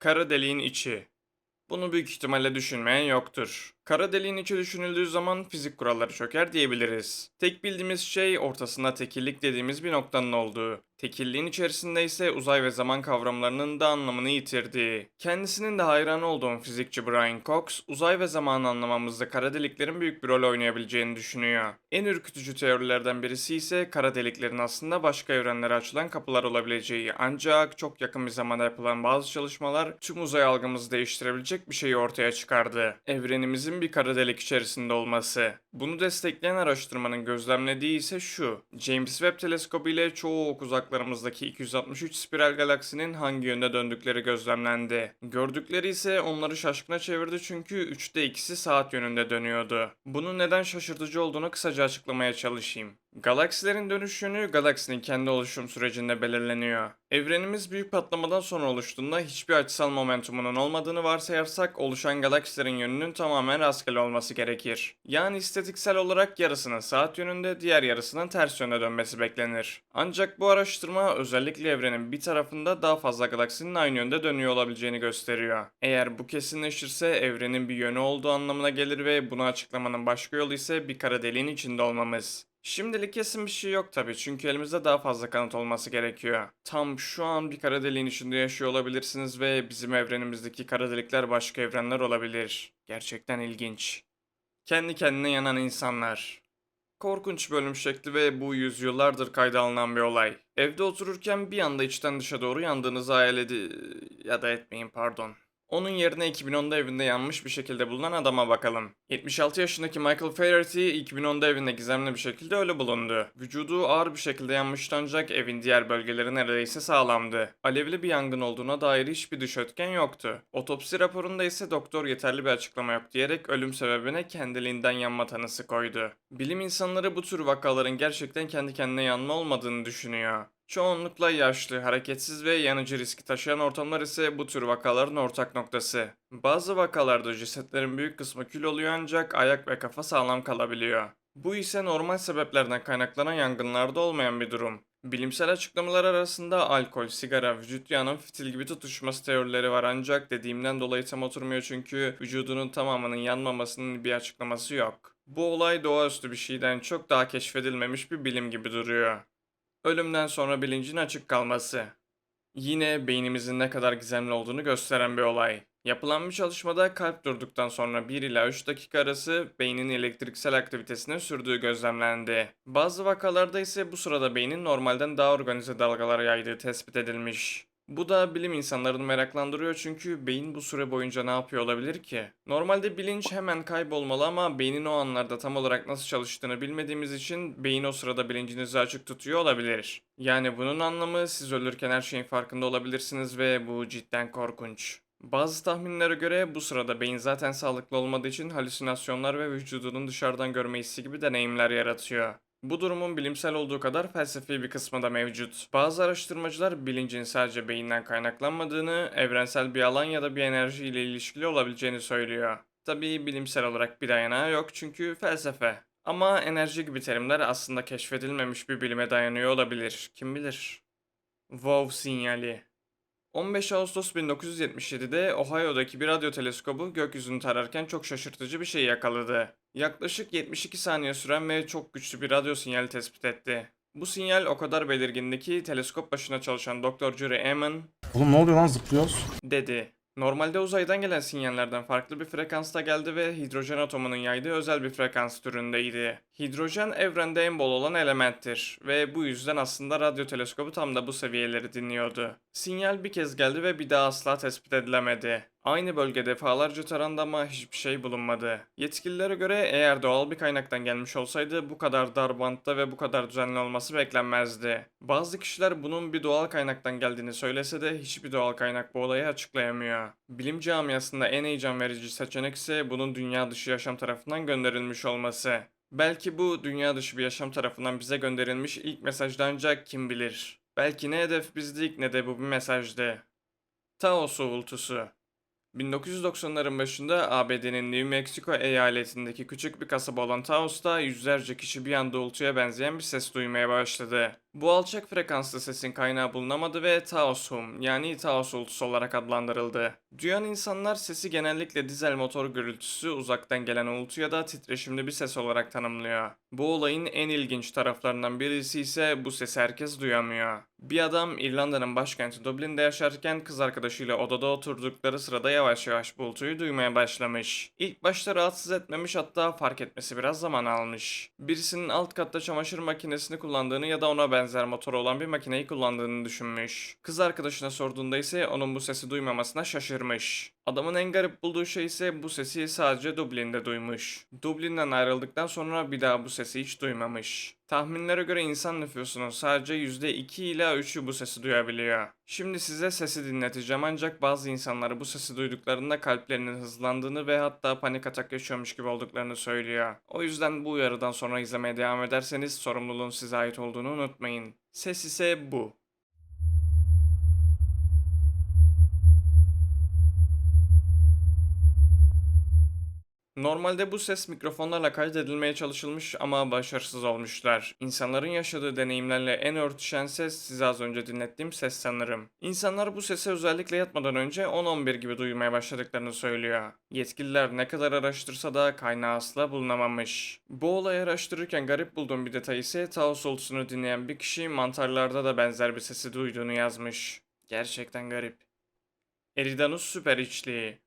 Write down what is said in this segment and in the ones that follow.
Kara deliğin içi. Bunu büyük ihtimalle düşünmeyen yoktur. Kara deliğin içi düşünüldüğü zaman fizik kuralları çöker diyebiliriz. Tek bildiğimiz şey ortasında tekillik dediğimiz bir noktanın olduğu. Tekilliğin içerisinde ise uzay ve zaman kavramlarının da anlamını yitirdiği. Kendisinin de hayran olduğum fizikçi Brian Cox, uzay ve zamanı anlamamızda kara deliklerin büyük bir rol oynayabileceğini düşünüyor. En ürkütücü teorilerden birisi ise kara deliklerin aslında başka evrenlere açılan kapılar olabileceği. Ancak çok yakın bir zamanda yapılan bazı çalışmalar tüm uzay algımızı değiştirebilecek bir şeyi ortaya çıkardı. Evrenimizin bir kara delik içerisinde olması. Bunu destekleyen araştırmanın gözlemlediği ise şu. James Webb teleskobu ile çoğu uzaklarımızdaki 263 spiral galaksinin hangi yönde döndükleri gözlemlendi. Gördükleri ise onları şaşkına çevirdi çünkü 3'te ikisi saat yönünde dönüyordu. Bunun neden şaşırtıcı olduğunu kısaca açıklamaya çalışayım. Galaksilerin dönüş yönü galaksinin kendi oluşum sürecinde belirleniyor. Evrenimiz büyük patlamadan sonra oluştuğunda hiçbir açısal momentumunun olmadığını varsayarsak oluşan galaksilerin yönünün tamamen rastgele olması gerekir. Yani istatiksel olarak yarısının saat yönünde diğer yarısının ters yönde dönmesi beklenir. Ancak bu araştırma özellikle evrenin bir tarafında daha fazla galaksinin aynı yönde dönüyor olabileceğini gösteriyor. Eğer bu kesinleşirse evrenin bir yönü olduğu anlamına gelir ve bunu açıklamanın başka yolu ise bir kara deliğin içinde olmamız. Şimdilik kesin bir şey yok tabii çünkü elimizde daha fazla kanıt olması gerekiyor. Tam şu an bir kara deliğin içinde yaşıyor olabilirsiniz ve bizim evrenimizdeki kara delikler başka evrenler olabilir. Gerçekten ilginç. Kendi kendine yanan insanlar. Korkunç bölüm şekli ve bu yüzyıllardır kayda alınan bir olay. Evde otururken bir anda içten dışa doğru yandığınızı hayal edi... ya da etmeyin pardon. Onun yerine 2010'da evinde yanmış bir şekilde bulunan adama bakalım. 76 yaşındaki Michael Flaherty 2010'da evinde gizemli bir şekilde ölü bulundu. Vücudu ağır bir şekilde yanmıştı ancak evin diğer bölgeleri neredeyse sağlamdı. Alevli bir yangın olduğuna dair hiçbir dış etken yoktu. Otopsi raporunda ise doktor yeterli bir açıklama yok diyerek ölüm sebebine kendiliğinden yanma tanısı koydu. Bilim insanları bu tür vakaların gerçekten kendi kendine yanma olmadığını düşünüyor. Çoğunlukla yaşlı, hareketsiz ve yanıcı riski taşıyan ortamlar ise bu tür vakaların ortak noktası. Bazı vakalarda cesetlerin büyük kısmı kül oluyor ancak ayak ve kafa sağlam kalabiliyor. Bu ise normal sebeplerden kaynaklanan yangınlarda olmayan bir durum. Bilimsel açıklamalar arasında alkol, sigara, vücut yağının fitil gibi tutuşması teorileri var ancak dediğimden dolayı tam oturmuyor çünkü vücudunun tamamının yanmamasının bir açıklaması yok. Bu olay doğaüstü bir şeyden çok daha keşfedilmemiş bir bilim gibi duruyor. Ölümden sonra bilincin açık kalması. Yine beynimizin ne kadar gizemli olduğunu gösteren bir olay. Yapılan bir çalışmada kalp durduktan sonra 1 ila 3 dakika arası beynin elektriksel aktivitesinin sürdüğü gözlemlendi. Bazı vakalarda ise bu sırada beynin normalden daha organize dalgalar yaydığı tespit edilmiş. Bu da bilim insanlarını meraklandırıyor çünkü beyin bu süre boyunca ne yapıyor olabilir ki? Normalde bilinç hemen kaybolmalı ama beynin o anlarda tam olarak nasıl çalıştığını bilmediğimiz için beyin o sırada bilincinizi açık tutuyor olabilir. Yani bunun anlamı siz ölürken her şeyin farkında olabilirsiniz ve bu cidden korkunç. Bazı tahminlere göre bu sırada beyin zaten sağlıklı olmadığı için halüsinasyonlar ve vücudunun dışarıdan görme hissi gibi deneyimler yaratıyor. Bu durumun bilimsel olduğu kadar felsefi bir kısmı da mevcut. Bazı araştırmacılar bilincin sadece beyinden kaynaklanmadığını, evrensel bir alan ya da bir enerji ile ilişkili olabileceğini söylüyor. Tabii bilimsel olarak bir dayanağı yok çünkü felsefe. Ama enerji gibi terimler aslında keşfedilmemiş bir bilime dayanıyor olabilir. Kim bilir? WoW sinyali 15 Ağustos 1977'de Ohio'daki bir radyo teleskobu gökyüzünü tararken çok şaşırtıcı bir şey yakaladı. Yaklaşık 72 saniye süren ve çok güçlü bir radyo sinyali tespit etti. Bu sinyal o kadar belirgindi ki teleskop başına çalışan Dr. Jury Ammon Oğlum ne oluyor lan zıplıyoruz? dedi. Normalde uzaydan gelen sinyallerden farklı bir frekansta geldi ve hidrojen atomunun yaydığı özel bir frekans türündeydi. Hidrojen evrende en bol olan elementtir ve bu yüzden aslında radyo teleskobu tam da bu seviyeleri dinliyordu. Sinyal bir kez geldi ve bir daha asla tespit edilemedi. Aynı bölge defalarca tarandı ama hiçbir şey bulunmadı. Yetkililere göre eğer doğal bir kaynaktan gelmiş olsaydı bu kadar dar bantta ve bu kadar düzenli olması beklenmezdi. Bazı kişiler bunun bir doğal kaynaktan geldiğini söylese de hiçbir doğal kaynak bu olayı açıklayamıyor. Bilim camiasında en heyecan verici seçenek ise bunun dünya dışı yaşam tarafından gönderilmiş olması. Belki bu dünya dışı bir yaşam tarafından bize gönderilmiş ilk mesajdı ancak kim bilir. Belki ne hedef bizdik ne de bu bir mesajdı. Taos uğultusu 1990'ların başında ABD'nin New Mexico eyaletindeki küçük bir kasaba olan Taos'ta yüzlerce kişi bir anda uğultuya benzeyen bir ses duymaya başladı. Bu alçak frekanslı sesin kaynağı bulunamadı ve Taos Hum yani Taos ultusu olarak adlandırıldı. Duyan insanlar sesi genellikle dizel motor gürültüsü, uzaktan gelen uğultu ya da titreşimli bir ses olarak tanımlıyor. Bu olayın en ilginç taraflarından birisi ise bu sesi herkes duyamıyor. Bir adam İrlanda'nın başkenti Dublin'de yaşarken kız arkadaşıyla odada oturdukları sırada yavaş yavaş bu uğultuyu duymaya başlamış. İlk başta rahatsız etmemiş hatta fark etmesi biraz zaman almış. Birisinin alt katta çamaşır makinesini kullandığını ya da ona benzer motoru olan bir makineyi kullandığını düşünmüş. Kız arkadaşına sorduğunda ise onun bu sesi duymamasına şaşırmış. Adamın en garip bulduğu şey ise bu sesi sadece Dublin'de duymuş. Dublin'den ayrıldıktan sonra bir daha bu sesi hiç duymamış. Tahminlere göre insan nüfusunun sadece %2 ila 3'ü bu sesi duyabiliyor. Şimdi size sesi dinleteceğim ancak bazı insanları bu sesi duyduklarında kalplerinin hızlandığını ve hatta panik atak yaşıyormuş gibi olduklarını söylüyor. O yüzden bu uyarıdan sonra izlemeye devam ederseniz sorumluluğun size ait olduğunu unutmayın. Ses ise bu. Normalde bu ses mikrofonlarla kaydedilmeye çalışılmış ama başarısız olmuşlar. İnsanların yaşadığı deneyimlerle en örtüşen ses size az önce dinlettiğim ses sanırım. İnsanlar bu sese özellikle yatmadan önce 10-11 gibi duymaya başladıklarını söylüyor. Yetkililer ne kadar araştırsa da kaynağı asla bulunamamış. Bu olayı araştırırken garip bulduğum bir detay ise Taos ultusunu dinleyen bir kişi mantarlarda da benzer bir sesi duyduğunu yazmış. Gerçekten garip. Eridanus süper içliği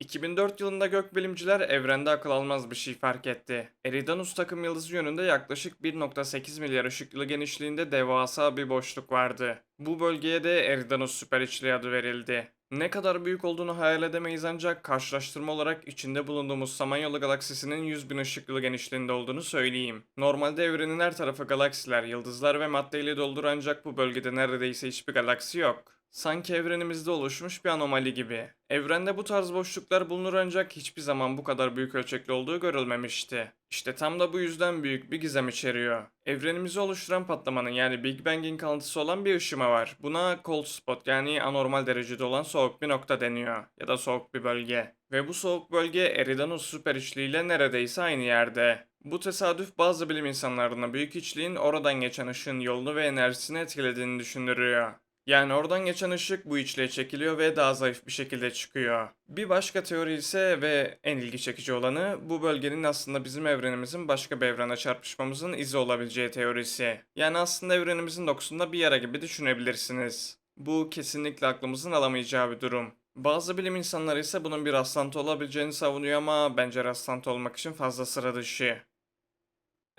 2004 yılında gökbilimciler evrende akıl almaz bir şey fark etti. Eridanus takım yıldızı yönünde yaklaşık 1.8 milyar ışık yılı genişliğinde devasa bir boşluk vardı. Bu bölgeye de Eridanus süper içliği adı verildi. Ne kadar büyük olduğunu hayal edemeyiz ancak karşılaştırma olarak içinde bulunduğumuz Samanyolu galaksisinin 100 bin ışık yılı genişliğinde olduğunu söyleyeyim. Normalde evrenin her tarafı galaksiler, yıldızlar ve maddeyle doldur ancak bu bölgede neredeyse hiçbir galaksi yok. Sanki evrenimizde oluşmuş bir anomali gibi. Evrende bu tarz boşluklar bulunur ancak hiçbir zaman bu kadar büyük ölçekli olduğu görülmemişti. İşte tam da bu yüzden büyük bir gizem içeriyor. Evrenimizi oluşturan patlamanın yani Big Bang'in kalıntısı olan bir ışıma var. Buna cold spot yani anormal derecede olan soğuk bir nokta deniyor. Ya da soğuk bir bölge. Ve bu soğuk bölge Eridanus süper içliğiyle neredeyse aynı yerde. Bu tesadüf bazı bilim insanlarına büyük içliğin oradan geçen ışığın yolunu ve enerjisini etkilediğini düşündürüyor. Yani oradan geçen ışık bu içliğe çekiliyor ve daha zayıf bir şekilde çıkıyor. Bir başka teori ise ve en ilgi çekici olanı bu bölgenin aslında bizim evrenimizin başka bir evrene çarpışmamızın izi olabileceği teorisi. Yani aslında evrenimizin dokusunda bir yara gibi düşünebilirsiniz. Bu kesinlikle aklımızın alamayacağı bir durum. Bazı bilim insanları ise bunun bir rastlantı olabileceğini savunuyor ama bence rastlantı olmak için fazla sıra dışı.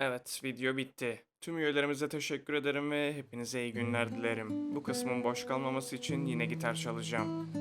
Evet, video bitti. Tüm üyelerimize teşekkür ederim ve hepinize iyi günler dilerim. Bu kısmın boş kalmaması için yine gitar çalacağım.